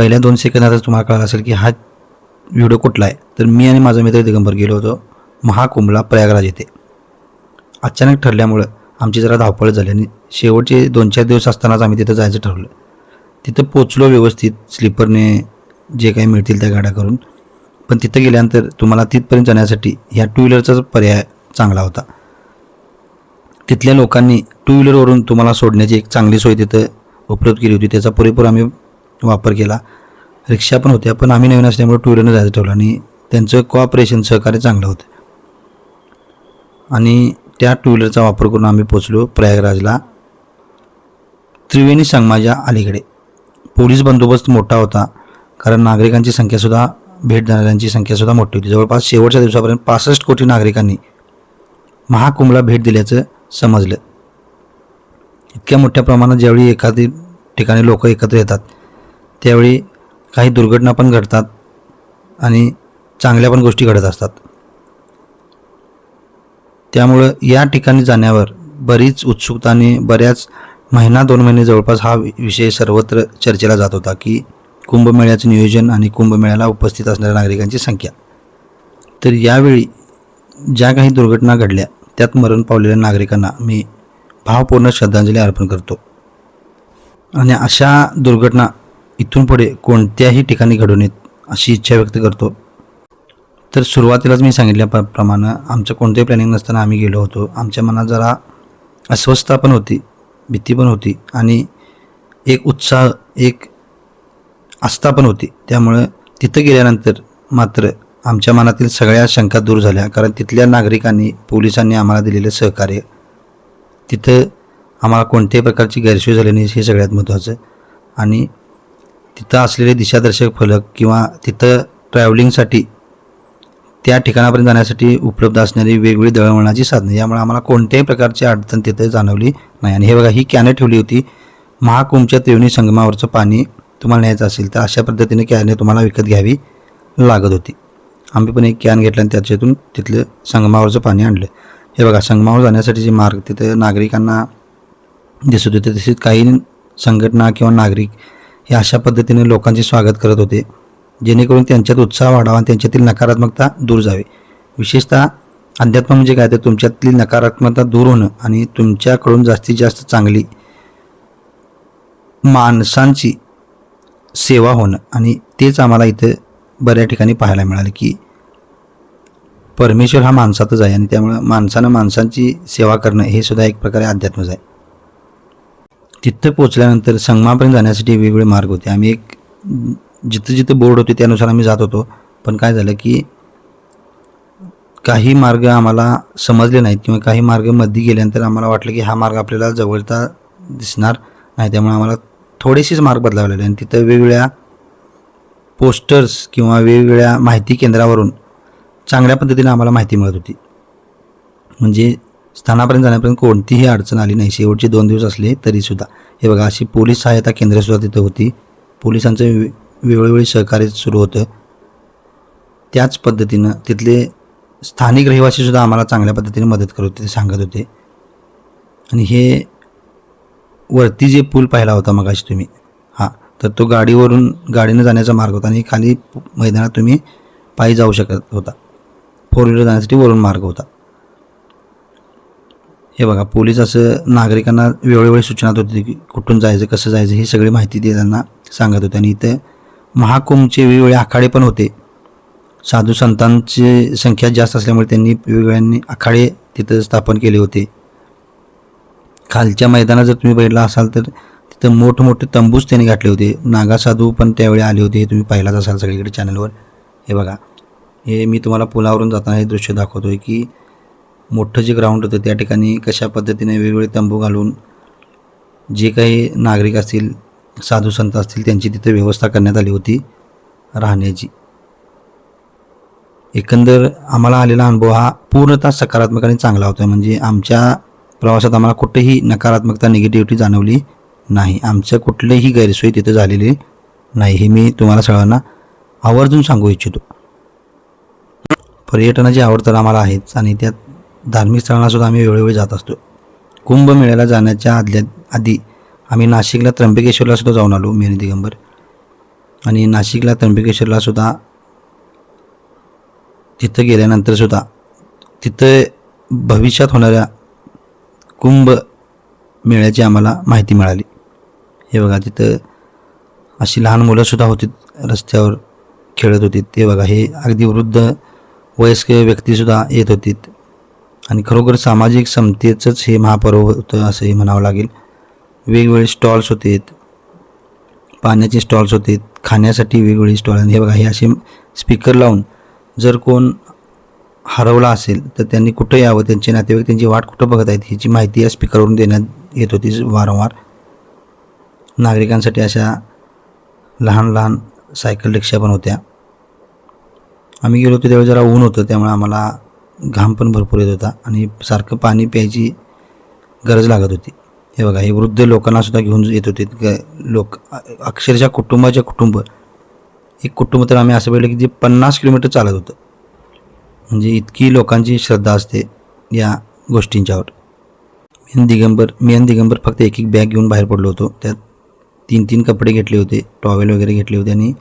पहिल्या दोन सेकंदातच तुम्हाला कळलं असेल की हा व्हिडिओ कुठला आहे. तर मी आणि माझा मित्र दिगंबर गेलो होतो. महाकुंभला प्रयागराज येथे. अचानक ठरल्यामुळं आमची जरा धावपळ झाली आणि शेवटचे दोन चार दिवस असतानाच आम्ही तिथं जायचं ठरवलं. तिथं पोचलो व्यवस्थित स्लीपरने जे काही मिळतील त्या गाड्या करून. पण तिथं गेल्यानंतर तुम्हाला तिथपर्यंत जाण्यासाठी ह्या टू व्हीलरचाच पर्याय चांगला होता. तिथल्या लोकांनी टू व्हीलरवरून तुम्हाला सोडण्याची एक चांगली सोय तिथं उपलब्ध केली होती. त्याचा पुरेपूर आम्ही वापर केला. रिक्षा पण होत्या पण आम्ही नवीन असल्यामुळे टू व्हीलरनं जायचं ठेवलं आणि त्यांचं कॉपरेशन सहकार्य चांगलं होतं. आणि त्या टू व्हीलरचा वापर करून आम्ही पोचलो प्रयागराजला. त्रिवेणी संगमाच्या अलीकडे. पोलीस बंदोबस्त मोठा होता कारण नागरिकांची संख्यासुद्धा भेट देणाऱ्यांची संख्यासुद्धा मोठी होती. जवळपास शेवटच्या दिवसापर्यंत पासष्ट कोटी नागरिकांनी महाकुंभला भेट दिल्याचं समजलं. इतक्या मोठ्या प्रमाणात ज्यावेळी एखादी ठिकाणी लोक एकत्र येतात त्यावेळी काही दुर्घटना पण घडतात आणि चांगल्या पण गोष्टी घडत असतात. त्यामुळं या ठिकाणी जाण्यावर बरीच उत्सुकता आणि बऱ्याच महिना दोन महिने जवळपास हा विषय सर्वत्र चर्चेला जात होता की कुंभमेळ्याचं नियोजन आणि कुंभमेळ्याला उपस्थित असणाऱ्या नागरिकांची संख्या. तर यावेळी ज्या काही दुर्घटना घडल्या त्यात मरण पावलेल्या नागरिकांना मी भावपूर्ण श्रद्धांजली अर्पण करतो. आणि अशा दुर्घटना इथून पुढे कोणत्याही ठिकाणी घडू नयेत अशी इच्छा व्यक्त करतो. तर सुरुवातीलाच मी सांगितल्याप्रमाणे आमचं कोणतंही प्लॅनिंग नसताना आम्ही गेलो होतो. आमच्या मनात जरा अस्वस्थता पण होती भीती पण होती आणि एक उत्साह एक आस्था पण होती. त्यामुळं तिथं गेल्यानंतर मात्र आमच्या मनातील सगळ्या शंका दूर झाल्या. कारण तिथल्या नागरिकांनी पोलिसांनी आम्हाला दिलेलं सहकार्य तिथं आम्हाला कोणत्याही प्रकारची गैरसोय झाली नाही हे सगळ्यात महत्त्वाचं. आणि तिथं असलेले दिशादर्शक फलक किंवा तिथं ट्रॅव्हलिंगसाठी त्या ठिकाणापर्यंत जाण्यासाठी उपलब्ध असणारी वेगवेगळी दळणवळणाची साधने. यामुळे आम्हाला कोणत्याही प्रकारची अडचण तिथे जाणवली नाही. आणि हे बघा ही कॅने ठेवली होती. महाकुंभच्या त्रिवणी संगमावरचं पाणी तुम्हाला न्यायचं असेल तर अशा पद्धतीने कॅने तुम्हाला विकत घ्यावी लागत होती. आम्ही पण एक कॅन घेतला आणि त्याच्यातून तिथलं संगमावरचं पाणी आणलं. हे बघा संगमावर जाण्यासाठी जे मार्ग तिथं नागरिकांना दिसत होते तसेच काही संघटना किंवा नागरिक हे अशा पद्धतीने लोकांचे स्वागत करत होते. जेणेकरून त्यांच्यात उत्साह वाढावा आणि त्यांच्यातील नकारात्मकता दूर जावी. विशेषतः अध्यात्म म्हणजे काय? तर तुमच्यातली नकारात्मकता दूर होणं आणि तुमच्याकडून जास्तीत जास्त चांगली माणसांची सेवा होणं आणि तेच आम्हाला इथं बऱ्या ठिकाणी पाहायला मिळालं की परमेश्वर हा माणसातच आहे आणि त्यामुळं माणसानं माणसांची सेवा करणं हे सुद्धा एक प्रकारे अध्यात्मच आहे. तिथं पोचल्यानंतर संगमापर्यंत जाण्यासाठी वेगवेगळे मार्ग होते. आम्ही एक जिथं जिथं बोर्ड होते त्यानुसार आम्ही जात होतो. पण काय झालं की काही मार्ग आम्हाला समजले नाहीत किंवा काही मार्गमध्ये गेल्यानंतर आम्हाला वाटलं की हा मार्ग आपल्याला जवळता दिसणार नाही. त्यामुळे आम्हाला थोडेसेच मार्ग बदलावे लागले आणि तिथं वेगवेगळ्या पोस्टर्स किंवा वेगवेगळ्या माहिती केंद्रावरून चांगल्या पद्धतीने आम्हाला माहिती मिळत होती. म्हणजे स्थानापर्यंत जाण्यापर्यंत कोणतीही अडचण आली नाही. शेवटचे दोन दिवस असले तरीसुद्धा. हे बघा अशी पोलीस सहायता केंद्रसुद्धा तिथं होती. पोलिसांचं वे- वेळोवेळी सहकार्य सुरू होतं. त्याच पद्धतीनं तिथले स्थानिक रहिवासीसुद्धा आम्हाला चांगल्या पद्धतीने मदत करत होते सांगत होते. आणि हे वरती जे पूल पाहिला होता मगाशी तुम्ही हां तर तो गाडीवरून गाडीनं जाण्याचा मार्ग होता आणि खाली मैदानात तुम्ही पायी जाऊ शकत होता. फोर व्हीलर जाण्यासाठी वरून मार्ग होता. हे बघा पोलीस असं नागरिकांना वेळोवेळी सूचना देत होते की कुठून जायचं कसं जायचं ही सगळी माहिती ते त्यांना सांगत होते. आणि इथं महाकुंभचे वेगवेगळे आखाडे पण होते. साधू संतांची संख्या जास्त असल्यामुळे त्यांनी वेगवेगळ्यांनी आखाडे तिथं स्थापन केले होते. खालच्या मैदानात जर तुम्ही बघितला असाल तर तिथं मोठमोठे तंबूच त्यांनी घातले होते. नागा साधू पण त्यावेळी आले होते. हे तुम्ही पाहिलाच असाल सगळीकडे चॅनलवर हे बघा हे मी तुम्हाला पुलावरून जाताना हे दृश्य दाखवतो आहे की मोठं जे ग्राउंड होतं त्या ठिकाणी कशा पद्धतीने वेगवेगळे तंबू घालून जे काही नागरिक असतील साधू संत असतील त्यांची तिथे व्यवस्था करण्यात आली होती राहण्याची. एकंदर आम्हाला आलेला अनुभव हा पूर्णतः सकारात्मक आणि चांगला होता. म्हणजे आमच्या प्रवासात आम्हाला कुठेही नकारात्मकता निगेटिव्हिटी जाणवली नाही. आमचं कुठलीही गैरसोय तिथे झालेली नाही हे मी तुम्हाला सगळ्यांना आवर्जून सांगू इच्छितो. पर्यटनाची आवड तर आम्हाला आहेच आणि त्यात धार्मिक स्थळांनासुद्धा आम्ही वेळोवेळी जात असतो. कुंभमेळ्याला जाण्याच्या आदल्या आधी आम्ही नाशिकला त्र्यंबकेश्वरलासुद्धा जाऊन आलो मेनी दिगंबर. आणि नाशिकला त्र्यंबकेश्वरलासुद्धा तिथं गेल्यानंतरसुद्धा तिथं भविष्यात होणाऱ्या कुंभ मेळ्याची आम्हाला माहिती मिळाली. हे बघा तिथं अशी लहान मुलंसुद्धा होती रस्त्यावर खेळत होती. ते बघा हे अगदी वृद्ध वयस्क व्यक्तीसुद्धा येत होती. आणि खरोखर सामाजिक समतेचंच हे महापर्व होतं असंही म्हणावं लागेल. वेगवेगळे स्टॉल्स होते पाण्याचे स्टॉल्स होते खाण्यासाठी वेगवेगळे स्टॉल आणि हे बघा हे असे स्पीकर लावून जर कोण हरवला असेल तर त्यांनी कुठं यावं? त्यांचे नातेवाईक त्यांची वाट कुठं बघत आहेत? ह्याची माहिती या स्पीकरवरून देण्यात येत होती वारंवार. नागरिकांसाठी अशा लहान लहान सायकल रिक्षा पण होत्या. आम्ही गेलो होतो त्यावेळी जरा ऊन होतं त्यामुळे आम्हाला घाम पण भरपूर येत होता आणि सारखं पाणी प्यायची गरज लागत होती. हे बघा हे वृद्ध लोकांना सुद्धा घेऊन येत होते. लोक अक्षरशः कुटुंबाच्या कुटुंब. एक कुटुंब तर आम्ही असं पाहिलं की जे पन्नास किलोमीटर चालत होतं. म्हणजे इतकी लोकांची श्रद्धा असते या गोष्टींच्यावर मी दिगंबर मी आणि दिगंबर फक्त एक एक बॅग घेऊन बाहेर पडलो होतो. त्यात तीन तीन कपडे घेतले होते टॉवेल वगैरे घेतले होते आणि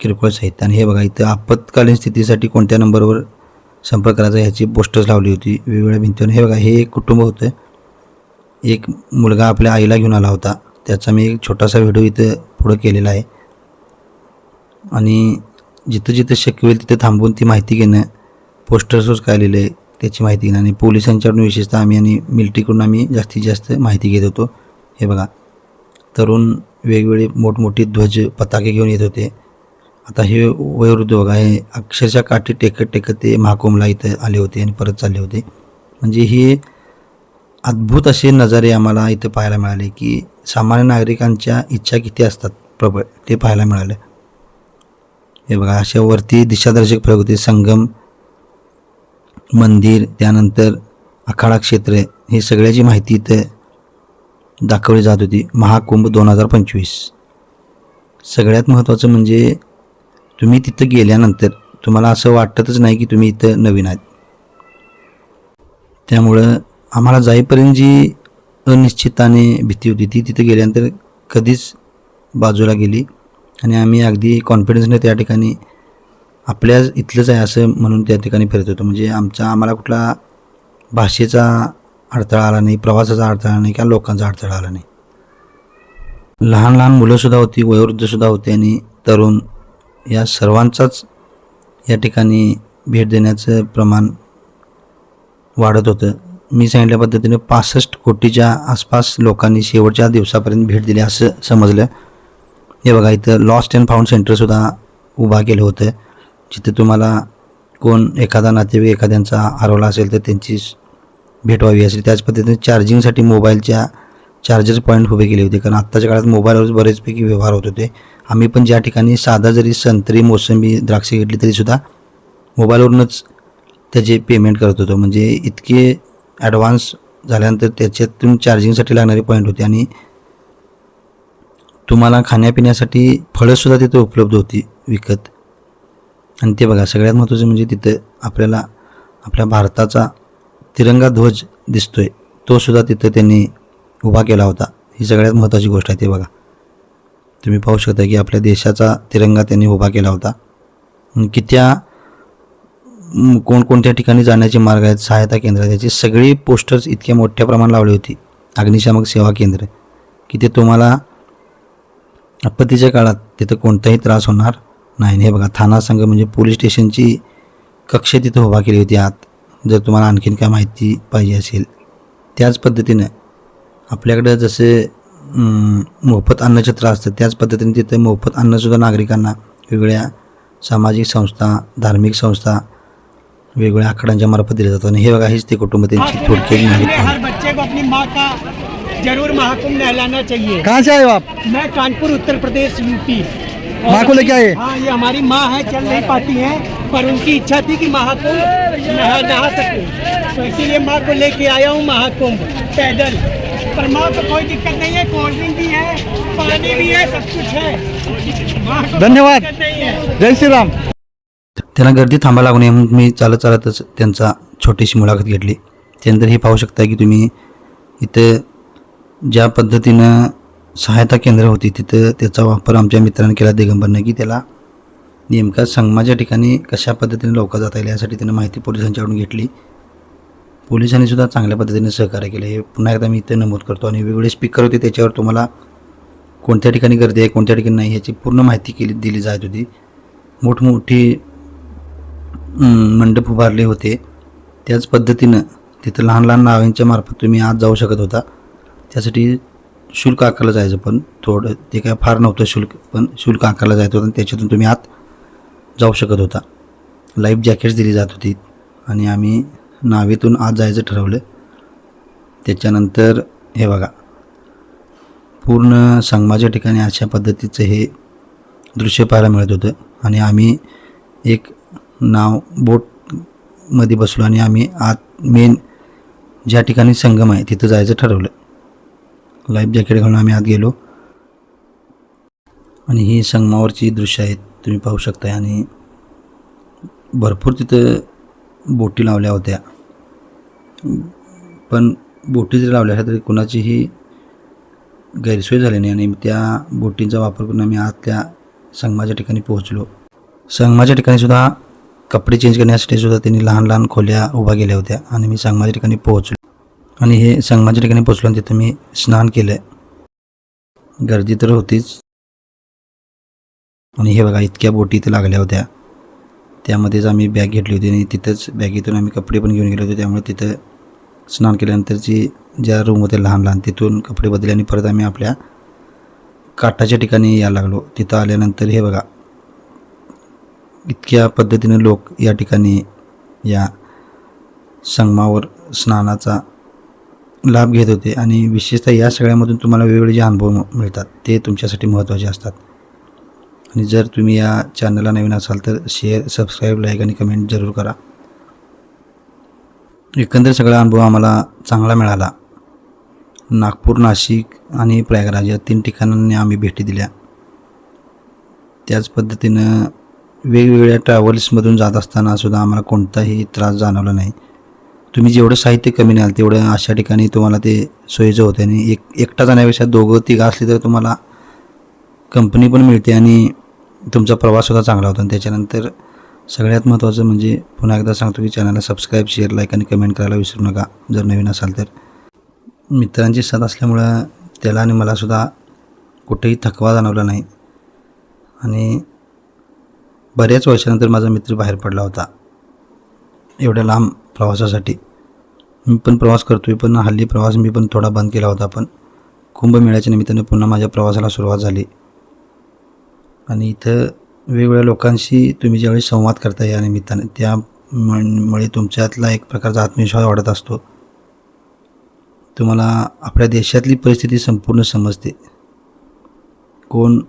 किरकोळ साहित्य. आणि हे बघा इथं आपत्कालीन स्थितीसाठी कोणत्या नंबरवर संपर्क करायचा ह्याची पोस्टर्स लावली होती. वेगवेगळ्या भिंतीवर हे बघा हे एक कुटुंब होतं. एक मुलगा आपल्या आईला घेऊन आला होता. त्याचा मी एक छोटासा व्हिडिओ इथं पुढं केलेला आहे. आणि जिथं जिथं शक्य होईल तिथं थांबून ती माहिती घेणं पोस्टर्सवर काय लिहिलं आहे त्याची माहिती घेणं आणि पोलिसांच्याकडून विशेषतः आम्ही आणि मिलिटरीकडून आम्ही जास्तीत जास्त माहिती घेत होतो. हे बघा. तरुण वेगवेगळे मोठमोठे ध्वज पताके घेऊन येत होते. आता हे वयोवृद्ध बघा हे अक्षरशः काठी टेकत टेकत ते महाकुंभला इथं आले होते आणि परत चालले होते. म्हणजे हे अद्भुत असे नजारे आम्हाला इथं पाहायला मिळाले की सामान्य नागरिकांच्या इच्छा किती असतात प्रबळ ते पाहायला मिळालं. हे बघा अशा वरती दिशादर्शक प्रयोग होते. संगम मंदिर त्यानंतर अखाडा क्षेत्र हे सगळ्याची माहिती इथं दाखवली जात होती. महाकुंभ दोन हजार पंचवीस. सगळ्यात महत्त्वाचं म्हणजे तुम्ही तिथं गेल्यानंतर तुम्हाला असं वाटतच नाही की तुम्ही इथं नवीन आहात. त्यामुळं आम्हाला जाईपर्यंत जी अनिश्चिताने भीती होती ती तिथं गेल्यानंतर कधीच बाजूला गेली आणि आम्ही अगदी कॉन्फिडन्सने त्या ठिकाणी आपल्या इथलंच आहे असं म्हणून त्या ठिकाणी फिरत होतो. म्हणजे आमचा आम्हाला कुठला भाषेचा अडथळा आला नाही प्रवासाचा अडथळा नाही किंवा लोकांचा अडथळा आला नाही. लहान लहान मुलंसुद्धा होती वयोवृद्धसुद्धा होते आणि तरुण या सर्वांचाच या ठिकाणी भेट देण्याचं प्रमाण वाढत होतं. मी सांगितल्या पद्धतीने पासष्ट कोटीच्या आसपास लोकांनी शेवटच्या दिवसापर्यंत भेट दिली असं समजलं. हे बघा इथं लॉस्ट अँड फाउंड सेंटरसुद्धा उभा केलं होतं. जिथे तुम्हाला कोण एखादा नातेवाईक एखाद्यांचा हरवला असेल तर त्यांची भेट व्हावी असेल. त्याच पद्धतीने चार्जिंगसाठी मोबाईलच्या चार्जर पॉईंट उभे केले होते. कारण आत्ताच्या काळात मोबाईलवर बरेचपैकी व्यवहार होत होते. आम्ही पण ज्या ठिकाणी साधा जरी संत्री मोसंबी द्राक्षे घेतली तरीसुद्धा मोबाईलवरूनच त्याचे पेमेंट करत होतो. म्हणजे इतके ॲडव्हान्स झाल्यानंतर त्याच्यातून चार्जिंगसाठी लागणारे पॉईंट होते आणि तुम्हाला खाण्यापिण्यासाठी फळंसुद्धा तिथं उपलब्ध होती विकत. आणि ते बघा सगळ्यात महत्त्वाचं म्हणजे तिथं आपल्याला आपल्या भारताचा तिरंगा ध्वज दिसतोय. तोसुद्धा तिथं त्यांनी उभा केला होता. ही सगळ्यात महत्त्वाची गोष्ट आहे ते बघा. तुम्ही पाहू शकता की आपल्या देशाचा तिरंगा त्यांनी उभा केला होता. की कित्या कोणकोणत्या ठिकाणी जाण्याचे मार्ग आहेत सहायता केंद्र आहेत याची सगळी पोस्टर्स इतक्या मोठ्या प्रमाणात लावली होती. अग्निशामक सेवा केंद्र. की ते तुम्हाला आपत्तीच्या काळात तिथं कोणताही त्रास होणार नाही. हे बघा थाना संघ म्हणजे पोलीस स्टेशनची कक्ष तिथं उभा केली होती आत. जर तुम्हाला आणखीन काय माहिती पाहिजे असेल त्याच पद्धतीनं आपल्याकडं जसे मोफत अन्नछत्र असतं त्याच पद्धतीने तिथं मोफत अन्नसुद्धा नागरिकांना वेगवेगळ्या सामाजिक संस्था धार्मिक संस्था वेगवेगळ्या आकड्यांच्या मार्फत दिले जातात. आणि हे बघा हेच ते कुटुंब त्यांची थोडक्यात हमें माहिती हर आहे. बच्चे को अपनी माँ का जरूर महाकुंभ नहलाना चाहिए। कहाँ से आए हो आप? मैं कानपुर उत्तर प्रदेश यूपी। माँ को लेके आए? हाँ ये हमारी माँ है चल नहीं पाती हैं पर उनकी इच्छा थी कि महाकुंभ नहा नहा सके। तो इसीलिए माँ को लेके आया हूँ महाकुंभ पैदल। पर माँ को कोई दिक्कत नहीं है कोल्ड ड्रिंक भी है पानी भी है सब कुछ है। धन्यवाद। जय श्री राम। त्यांना गर्दी थांबा लागू नये म्हणून मी चालत चालतच त्यांचा छोटीशी मुलाखत घेतली. त्यानंतर हे पाहू शकता की तुम्ही इथं ज्या पद्धतीनं सहायता केंद्र होती तिथं त्याचा वापर आमच्या मित्रांनी केला दिगंबरनं की त्याला नेमका संगमाच्या ठिकाणी कशा पद्धतीने लवकर जाता येईल यासाठी त्यानं माहिती पोलिसांच्याकडून घेतली. पोलिसांनी सुद्धा चांगल्या पद्धतीने सहकार्य केलं. हे पुन्हा एकदा मी इथं नमूद करतो आणि वेगवेगळे स्पीकर होते त्याच्यावर तुम्हाला कोणत्या ठिकाणी गर्दी आहे कोणत्या ठिकाणी नाही याची पूर्ण माहिती केली दिली जात होती. मोठमोठी मंडप उभारले होते. त्याच पद्धतीनं तिथं लहान लहान नावांच्या मार्फत तुम्ही आत जाऊ शकत होता. त्यासाठी शुल्क आकारलं जायचं पण थोडं ते काय फार नव्हतं शुल्क पण शुल्क आकारलं जायचं होतं आणि त्याच्यातून तुम्ही आत जाऊ शकत होता. लाईफ जॅकेट्स दिली जात होती आणि आम्ही नावेतून आत जायचं ठरवलं त्याच्यानंतर हे बघा. पूर्ण संगमाच्या ठिकाणी अशा पद्धतीचं हे दृश्य पाहायला मिळत होतं. आणि आम्ही एक नाव बोटमध्ये बसलो आणि आम्ही आत मेन ज्या ठिकाणी संगम आहे तिथं जायचं ठरवलं. लाईफ जॅकेट घालून आम्ही आत गेलो. आणि ही संगमावरची दृश्य आहेत तुम्ही पाहू शकता आणि भरपूर तिथं बोटी लावल्या होत्या. पण बोटी जरी लावल्या तरी कुणाचीही गैरसोय झाली नाही आणि त्या बोटींचा वापर करून आम्ही आज त्या संगमाच्या ठिकाणी पोहोचलो. संगमाच्या ठिकाणी सुद्धा कपडे चेंज करण्यासाठी सुद्धा त्यांनी लहान लहान खोल्या उभ्या केल्या होत्या आणि मी संगमाच्या ठिकाणी पोहोचलो. आणि हे संगमाच्या ठिकाणी पोहोचलो आणि तिथं मी स्नान केलं गर्दी तर होतीच. आणि हे बघा इतक्या बोटी इथे लागल्या होत्या. त्यामध्येच आम्ही बॅग घेतली होती आणि तिथंच बॅगेतून आम्ही कपडे पण घेऊन गेलो होतो. त्यामुळे तिथं स्नान केल्यानंतरची ज्या रूम होत्या लहान लहान तिथून कपडे बदलले आणि परत आम्ही आपल्या काठाच्या ठिकाणी यायला लागलो. तिथं आल्यानंतर हे बघा इतक्या पद्धतीने लोक या ठिकाणी या संगमावर स्नानाचा लाभ घेत होते. आणि विशेषतः या सगळ्यामधून तुम्हाला वेगवेगळे जे अनुभव मिळतात ते तुमच्यासाठी महत्त्वाचे असतात. आणि जर तुम्ही या चॅनलला नवीन असाल तर शेअर सबस्क्राईब लाईक आणि कमेंट जरूर करा. एकंदर सगळा अनुभव आम्हाला चांगला मिळाला. नागपूर नाशिक आणि प्रयागराज या तीन ठिकाणांनी आम्ही भेटी दिल्या. त्याच पद्धतीनं वेगवेगळ्या ट्रॅव्हल्समधून जात असताना सुद्धा आम्हाला कोणताही त्रास जाणवला नाही. तुम्ही जेवढं साहित्य कमी न्याल तेवढं अशा ठिकाणी तुम्हाला ते सोयीचं होते आणि एक एकटा जाण्यापेक्षा दोघं तिघं असली तर तुम्हाला कंपनी पण मिळते आणि तुमचा प्रवाससुद्धा चांगला होता आणि त्याच्यानंतर सगळ्यात महत्त्वाचं म्हणजे पुन्हा एकदा सांगतो की चॅनलला सबस्क्राईब शेअर लाईक आणि कमेंट करायला विसरू नका जर नवीन असाल तर. मित्रांची साथ असल्यामुळं त्याला आणि मलासुद्धा कुठेही थकवा जाणवला नाही. आणि बऱ्याच वर्षानंतर माझा मित्र बाहेर पडला होता. एवढ्या लांब प्रवासासाठी. मी पण प्रवास करतो आहे पण हल्ली प्रवास मी पण थोडा बंद केला होता पण कुंभमेळ्याच्या निमित्तानं पुन्हा माझ्या प्रवासाला सुरुवात झाली. आणि इथं वेगवेगळ्या लोकांशी तुम्ही ज्यावेळी संवाद करता या निमित्ताने त्यामुळे तुमच्यातला एक प्रकारचा आत्मविश्वास वाढत असतो. तुम्हाला आपल्या देशातली परिस्थिती संपूर्ण समजते. कोण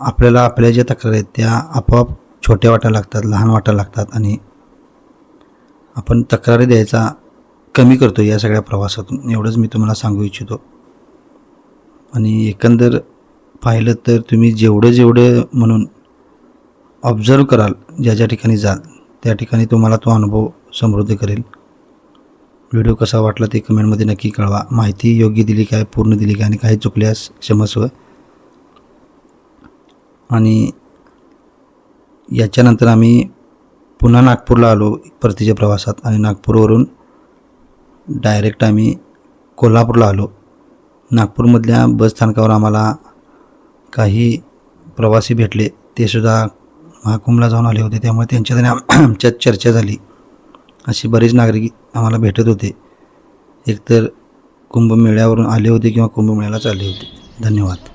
आपल्याला आपल्या ज्या तक्रारी आहेत त्या आपोआप छोट्या वाटा लागतात लहान वाटा लागतात आणि आपण तक्रारी द्यायचा कमी करतो या सगळ्या प्रवासातून एवढंच मी तुम्हाला सांगू इच्छितो. आणि एकंदर पाहिलं तर तुम्ही जेवढं जेवढं म्हणून ऑब्झर्व कराल ज्या ज्या ठिकाणी जाल त्या ठिकाणी तुम्हाला तो अनुभव समृद्ध करेल. व्हिडिओ कसा वाटला ते कमेंटमध्ये नक्की कळवा. माहिती योग्य दिली काय पूर्ण दिली काय आणि काही चुकल्यास क्षमस्व आणि याच्यानंतर आम्ही पुन्हा नागपूरला आलो परतीच्या प्रवासात. आणि नागपूरवरून डायरेक्ट आम्ही कोल्हापूरला आलो. नागपूरमधल्या बस स्थानकावर आम्हाला काही प्रवासी भेटले ते सुद्धा महाकुंभला जाऊन आले होते. त्यामुळे त्यांच्यात आणि आमच्यात चर्चा झाली. असे बरेच नागरिक आम्हाला भेटत होते. एकतर कुंभमेळ्यावरून आले होते किंवा कुंभमेळ्याला चालले होते. धन्यवाद.